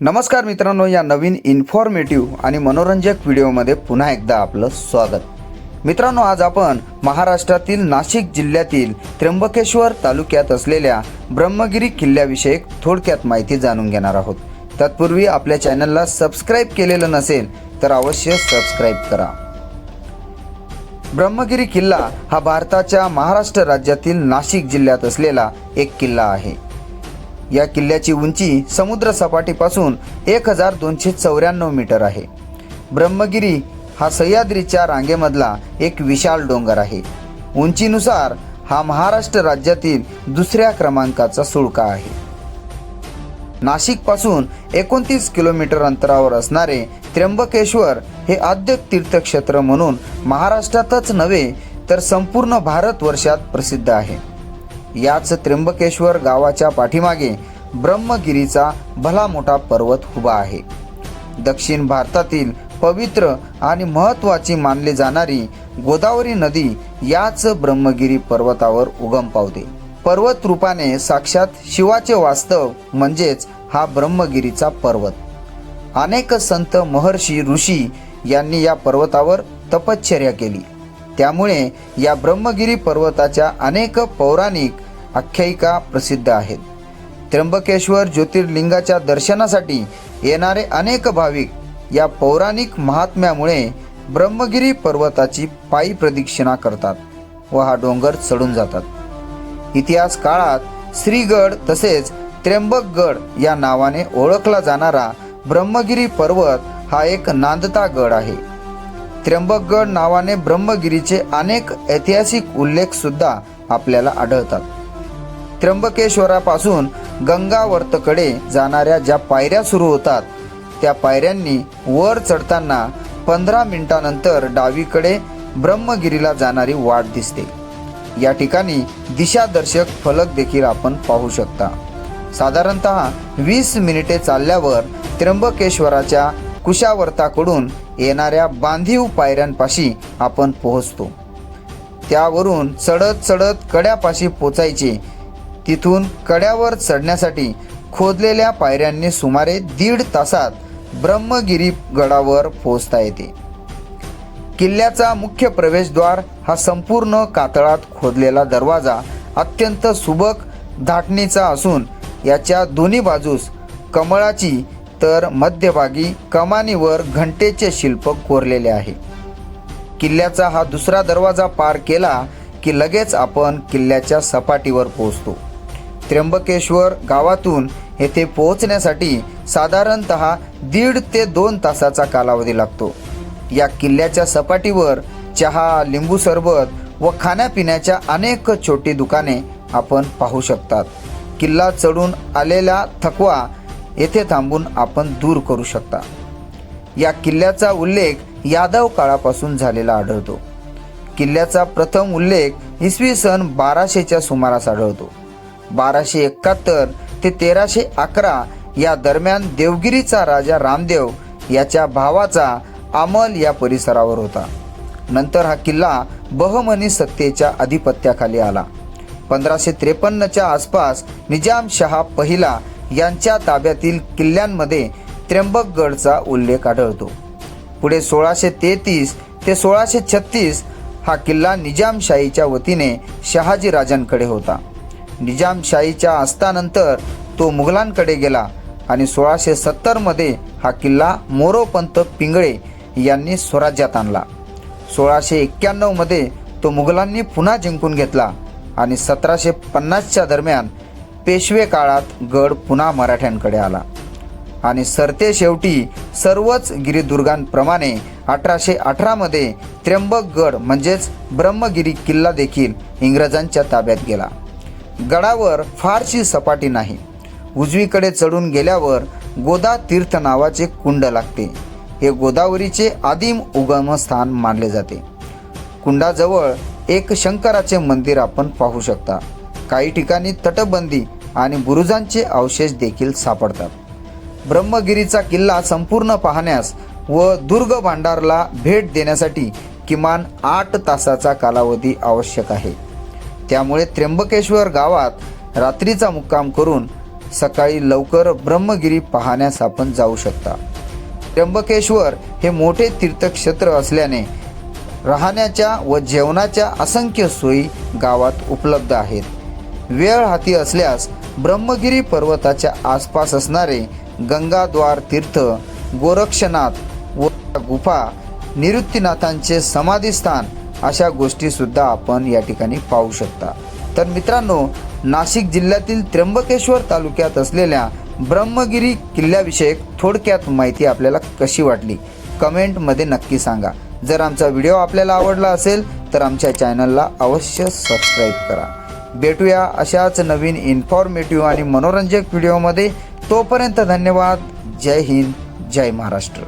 नमस्कार मित्रांनो या नवीन इन्फॉर्मेटिव्ह आणि मनोरंजक व्हिडिओमध्ये पुन्हा एकदा आपलं स्वागत. मित्रांनो आज आपण महाराष्ट्रातील नाशिक जिल्ह्यातील त्र्यंबकेश्वर तालुक्यात असलेल्या ब्रह्मगिरी किल्ल्याविषयक थोडक्यात माहिती जाणून घेणार आहोत. तत्पूर्वी आपल्या चॅनलला सबस्क्राईब केलेलं नसेल तर अवश्य सबस्क्राईब करा. ब्रह्मगिरी किल्ला हा भारताच्या महाराष्ट्र राज्यातील नाशिक जिल्ह्यात असलेला एक किल्ला आहे. या किल्ल्याची उंची समुद्र सपाटीपासून एक हजार दोनशे चौऱ्याण्णव मीटर आहे. ब्रह्मगिरी हा सह्याद्रीच्या रांगेमधला एक विशाल डोंगर आहे. उंचीनुसार हा महाराष्ट्र राज्यातील दुसऱ्या क्रमांकाचा सुळका आहे. नाशिकपासून एकोणतीस किलोमीटर अंतरावर असणारे त्र्यंबकेश्वर हे आद्य तीर्थक्षेत्र म्हणून महाराष्ट्रातच नव्हे तर संपूर्ण भारतवर्षात प्रसिद्ध आहे. याच त्र्यंबकेश्वर गावाच्या पाठीमागे ब्रह्मगिरीचा भला मोठा पर्वत उभा आहे. दक्षिण भारतातील पवित्र आणि महत्त्वाची मानली जाणारी गोदावरी नदी याच ब्रह्मगिरी पर्वतावर उगम पावते. पर्वत रूपाने साक्षात शिवाचे वास्तव म्हणजेच हा ब्रह्मगिरीचा पर्वत. अनेक संत महर्षी ऋषी यांनी या पर्वतावर तपश्चर्या केली. त्यामुळे या ब्रह्मगिरी पर्वताच्या अनेक पौराणिक आख्यायिका प्रसिद्ध आहेत. त्र्यंबकेश्वर ज्योतिर्लिंगाच्या दर्शनासाठी येणारे अनेक भाविक या पौराणिक महात्म्यामुळे ब्रह्मगिरी पर्वताची पायी प्रदक्षिणा करतात व हा डोंगर चढून जातात. इतिहास काळात श्रीगड तसेच त्र्यंबकगड या नावाने ओळखला जाणारा ब्रह्मगिरी पर्वत हा एक नांदता गड आहे. त्र्यंबकगड नावाने ब्रह्मगिरीचे अनेक ऐतिहासिक उल्लेख सुद्धा आपल्याला आढळतात. त्र्यंबकेश्वरापासून गंगावर्तकडे जाणाऱ्या ज्या पायऱ्या सुरू होतात त्या पायऱ्यांनी वर चढताना पंधरा मिनिटानंतर डावीकडे ब्रह्मगिरीला जाणारी वाट दिसते. या ठिकाणी दिशादर्शक फलक देखील आपण पाहू शकता. साधारणत वीस मिनिटे चालल्यावर त्र्यंबकेश्वराच्या कुशावर्ताकडून येणाऱ्या बांधीव पायऱ्यांपाशी आपण पोहोचतो. त्यावरून चढत चढत कड्यापाशी पोचायचे तिथून कड्यावर चढण्यासाठी खोदलेल्या पायऱ्यांनी सुमारे दीड तासात ब्रह्मगिरी गडावर पोहोचता येते. किल्ल्याचा मुख्य प्रवेशद्वार हा संपूर्ण कातळात खोदलेला दरवाजा अत्यंत सुबक धाटणीचा असून याच्या दोन्ही बाजूस कमळाची तर मध्यभागी कमानीवर घंटेचे शिल्प कोरलेले आहे. किल्ल्याचा हा दुसरा दरवाजा पार केला की लगेच आपण किल्ल्याच्या सपाटीवर पोहोचतो. त्र्यंबकेश्वर गावातून येथे पोहोचण्यासाठी साधारणत दीड ते दोन तासाचा कालावधी लागतो. या किल्ल्याच्या सपाटीवर चहा लिंबू सरबत व खाण्यापिण्याच्या अनेक छोटी दुकाने आपण पाहू शकतात. किल्ला चढून आलेला थकवा येथे थांबून आपण दूर करू शकता. या किल्ल्याचा उल्लेख यादव काळापासून झालेला आढळतो. किल्ल्याचा प्रथम उल्लेख इसवी सन बाराशेच्या सुमारास आढळतो. बाराशे एकाहत्तर ते तेराशे अकरा या दरम्यान देवगिरीचा राजा रामदेव याच्या भावाचा अमल या परिसरावर होता. नंतर हा किल्ला बहमनी सत्तेच्या अधिपत्याखाली आला. पंधराशे त्रेपन्नच्या आसपास निजामशहा पहिला यांच्या ताब्यातील किल्ल्यांमध्ये त्र्यंबकगडचा उल्लेख आढळतो. पुढे सोळाशे तेहतीस ते सोळाशे छत्तीस हा किल्ला निजामशाहीच्या वतीने शहाजी राजांकडे होता. निजामशाहीच्या अस्तानंतर तो मुघलांकडे गेला आणि सोळाशे सत्तरमध्ये हा किल्ला मोरोपंत पिंगळे यांनी स्वराज्यात आणला. सोळाशे एक्क्याण्णवमध्ये तो मुघलांनी पुन्हा जिंकून घेतला आणि सतराशे पन्नासच्या दरम्यान पेशवे काळात गड पुन्हा मराठ्यांकडे आला. आणि सरते शेवटी सर्वच गिरिदुर्गांप्रमाणे अठराशे अठरामध्ये त्र्यंबकगड म्हणजेच ब्रह्मगिरी किल्ला देखील इंग्रजांच्या ताब्यात गेला. गडावर फारशी सपाटी नाही. उजवीकडे चढून गेल्यावर गोदा तीर्थ नावाचे कुंड लागते. हे गोदावरीचे आदिम उगमस्थान मानले जाते. कुंडाजवळ एक शंकराचे मंदिर आपण पाहू शकता. काही ठिकाणी तटबंदी आणि बुरुजांचे अवशेष देखील सापडतात. ब्रह्मगिरीचा किल्ला संपूर्ण पाहण्यास व दुर्ग भांडारला भेट देण्यासाठी किमान आठ तासाचा कालावधी आवश्यक आहे. त्यामुळे त्र्यंबकेश्वर गावात रात्रीचा मुक्काम करून सकाळी लवकर ब्रह्मगिरी पाहण्यास आपण जाऊ शकता. त्र्यंबकेश्वर हे मोठे तीर्थक्षेत्र असल्याने राहण्याच्या व जेवणाच्या असंख्य सोयी गावात उपलब्ध आहेत. वेळ हाती असल्यास ब्रह्मगिरी पर्वताच्या आसपास असणारे गंगाद्वार तीर्थ गोरक्षनाथ व गुफा निवृत्तीनाथांचे समाधीस्थान अशा गोष्टीसुद्धा आपण या ठिकाणी पाहू शकता. तर मित्रांनो नाशिक जिल्ह्यातील त्र्यंबकेश्वर तालुक्यात असलेल्या ब्रह्मगिरी किल्ल्याविषयक थोडक्यात माहिती आपल्याला कशी वाटली कमेंटमध्ये नक्की सांगा. जर आमचा व्हिडिओ आपल्याला आवडला असेल तर आमच्या चॅनलला अवश्य सबस्क्राईब करा. भेटूया अशाच नवीन इन्फॉर्मेटिव्ह आणि मनोरंजक व्हिडिओमध्ये. तोपर्यंत धन्यवाद. जय हिंद. जय महाराष्ट्र.